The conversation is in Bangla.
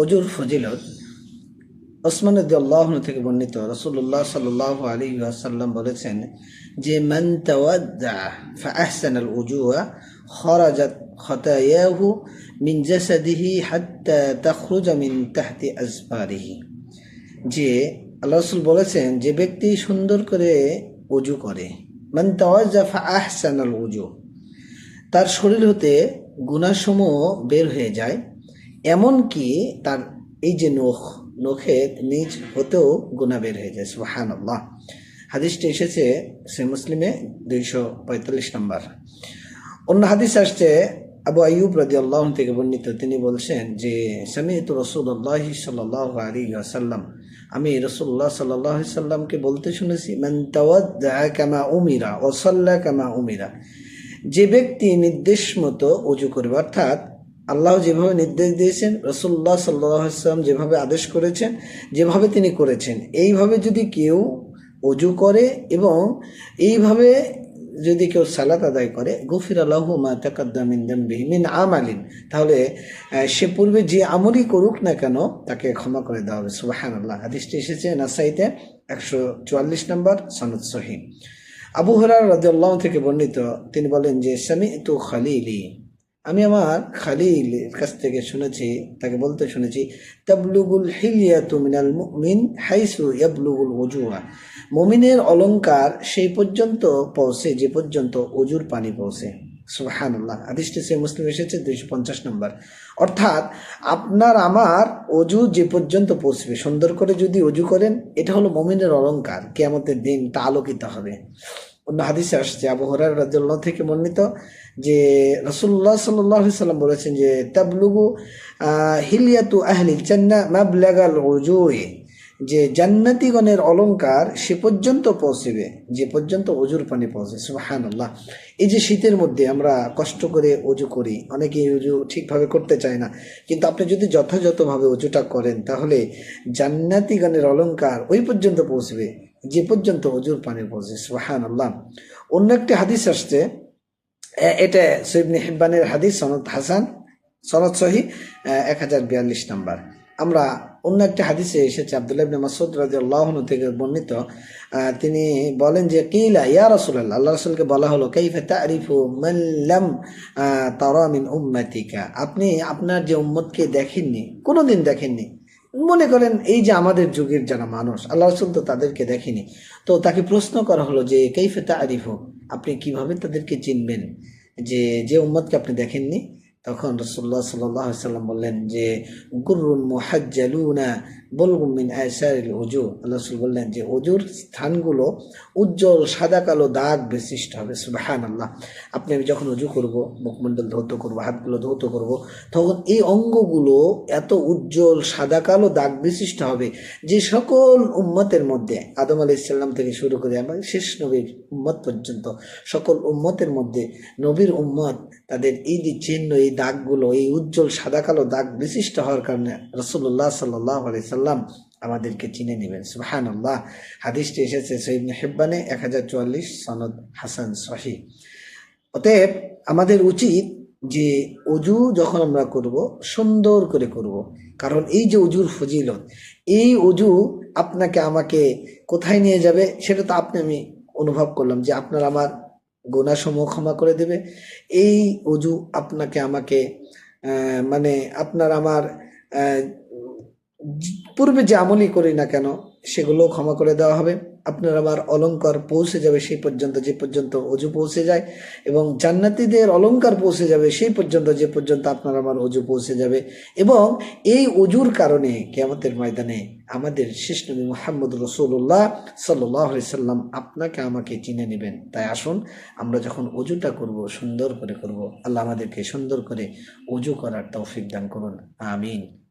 অজুর ফজিলত ওসমান আল্লাহ থেকে বর্ণিত। রসুল্লাহ সাল্লাহ আলী আসাল্লাম বলেছেন যে, মান তাওয়াদ্দা ফাহসান আল উজুয়া খরাজাত খতায়াহু মিন জাসাদিহি হাত্তা তাখরুজা মিন তাহতি আজবারিহি যে আল্লাহ রসুল বলেছেন, যে ব্যক্তি সুন্দর করে অজু করে, মান তাওয়াজ্জা ফাহসান আল উজু তার শরীর হতে গুণাসমূহ বের হয়ে যায় এমনকি তার এই যে নখ নখের নিজ হতেও গুণা বের হয়ে যায় সুহান আল্লাহ হাদিসটি এসেছে সে মুসলিমে দুইশো পঁয়তাল্লিশ নম্বর। অন্য হাদিস আসছে, আবু আইয়ুব রাজি আল্লাহ থেকে বর্ণিত, তিনি বলছেন যে, সামিত রসুল্লাহ সাল্লাহ আলী আসাল্লাম আমি রসুল্লাহ সাল্লাহ সাল্লামকে বলতে শুনেছি কামা উমিরা ও সাল্লা কামা উমিরা। যে ব্যক্তি নির্দেশ মতো অজু করবে, অর্থাৎ আল্লাহ যেভাবে নির্দেশ দিয়েছেন রসুল্লাহ সাল্লাম যেভাবে আদেশ করেছেন, যেভাবে তিনি করেছেন, এইভাবে যদি কেউ অজু করে এবং এইভাবে যদি কেউ সালাত আদায় করে, গফির আল্লাহ মা তাকাদ্দামিন দাম্বিহি মিন আমালিন, তাহলে সে পূর্বে যে আমলই করুক না কেন, তাকে ক্ষমা করে দেওয়া হবে। সুবাহান আল্লাহ হাদিসটি এসেছে নাসাইতে একশো চুয়াল্লিশ নম্বর, সনদ সহিম আবু হরার রাজিউল্লাহ থেকে বর্ণিত, তিনি বলেন যে সামি তু খালিলি। আমি আমার খালিলের কাছ থেকে শুনেছি, তাকে বলতে শুনেছি, তাবলুগুল হিলিয়াতু মিনাল মুমিন হাইসু ইয়াবলুগুল ওজুয়া মমিনের অলঙ্কার সেই পর্যন্ত পৌঁছে, যে পর্যন্ত অজুর পানি পৌঁছে। সুবহানাল্লাহ। আদিষ্টি সে মুসলিম এসেছে, দুইশো পঞ্চাশ নম্বর। অর্থাৎ আপনার আমার অজু যে পর্যন্ত পৌঁছবে, সুন্দর করে যদি অজু করেন, এটা হলো মমিনের অলংকার কেয়ামতের দিন তা আলোকিত হবে। অন্য হাদিসে আসছে, আবু হরার রাজ্লাহ থেকে বর্ণিত যে রসুল্লাহ সাল্লাহ সাল্লাম বলেছেন যে, তাবলুগু হিলিয়াতু আহলি জান্না মাবলাগাল ওজুয়ে যে জান্নাতিগণের অলঙ্কার সে পর্যন্ত পৌঁছবে, যে পর্যন্ত অজুর পানি পৌঁছে সুবাহান আল্লাহ এই যে শীতের মধ্যে আমরা কষ্ট করে অজু করি, অনেকেই অজু ঠিকভাবে করতে চায় না, কিন্তু আপনি যদি যথাযথভাবে অজুটা করেন, তাহলে জান্নাতিগণের অলংকার ওই পর্যন্ত পৌঁছবে। যে পর্যন্ত অজুর পানি পৌঁছে সুবাহান আল্লাহ অন্য একটি হাদিস আসছে এটা সৈবনি হিব্বানের হাদিস, সনদ হাসান, সনদ সহি এক হাজার বিয়াল্লিশ নাম্বার। আমরা অন্য একটি হাদিসে এসেছে, আবদুল্লাহ মাসুদ রাদিয়াল্লাহু আনহু থেকে বর্ণিত তিনি বলেন যে, কিলা ইয়া রাসূলুল্লাহ আল্লাহ রাসূলকে বলা হলো, কাইফা তারিফু মান লাম তারা মিন উম্মাতিকা আপনি আপনার যে উম্মতকে দেখেননি, কোনোদিন দেখেননি মনে করেন এই যে আমাদের যুগের যারা মানুষ আল্লাহ রসুল তো তাদেরকে দেখেনি। তো তাকে প্রশ্ন করা হলো যে কৈফে আরিফ আপনি কীভাবে তাদেরকে চিনবেন? যে যে উম্মদকে আপনি দেখেননি? তখন রসুল্লাহ সাল্লাম বললেন যে গুরুন মুহাজ্জালুনা বলগুম মিন আয়সারিল উজু আল্লাহ রসুল বললেন যে অজুর স্থানগুলো উজ্জ্বল, সাদা, কালো দাগ বিশিষ্ট হবে। সুবাহান আল্লাহ আপনি আমি যখন উজু করব, মুখমণ্ডল ধৌত করব, হাতগুলো ধৌত করব, তখন এই অঙ্গগুলো এত উজ্জ্বল, সাদা, কালো দাগ বিশিষ্ট হবে যে সকল উম্মতের মধ্যে, আদম আলি ইসলাম থেকে শুরু করে এবং শেষ নবীর উম্মত পর্যন্ত, সকল উম্মতের মধ্যে নবীর উম্মত, তাদের এই যে চিহ্ন, এই দাগগুলো, এই উজ্জ্বল, সাদা, কালো দাগ বিশিষ্ট হওয়ার কারণে রসুল্লাহ সাল্লাহ আলি সাল্লাম আমাদেরকে চিনে নেবেন। সুহান আল্লাহ হাদিসটি এসেছে সৈব হেব্বানে, এক হাজার চুয়াল্লিশ সনদ হাসান সহি অতএব আমাদের উচিত যে অজু যখন আমরা করব, সুন্দর করে করব। কারণ এই যে অজুর ফজিলত, এই অজু আপনাকে আমাকে কোথায় নিয়ে যাবে, সেটা তো আপনি আমি অনুভব করলাম যে আপনার আমার গোনাসমূহ ক্ষমা করে দেবে। এই অজু আপনাকে আমাকে মানে আপনার আমার পূর্বে যে আমলই করি না কেন সেগুলো ক্ষমা করে দেওয়া হবে। আপনার আবার অলংকার পৌঁছে যাবে সেই পর্যন্ত, যে পর্যন্ত অজু পৌঁছে যায়। এবং জান্নাতীদের অলংকার পৌঁছে যাবে সেই পর্যন্ত, যে পর্যন্ত আপনার আমার অজু পৌঁছে যাবে। এবং এই অজুর কারণে কেয়ামতের ময়দানে আমাদের শেষ নবী মোহাম্মদ রসুল্লাহ সাল্লাহ সাল্লাম আপনাকে আমাকে চিনে নেবেন। তাই আসুন, আমরা যখন অজুটা করব, সুন্দর করে করব, আল্লাহ আমাদেরকে সুন্দর করে অজু করার তৌফিক দান করুন। আমিন।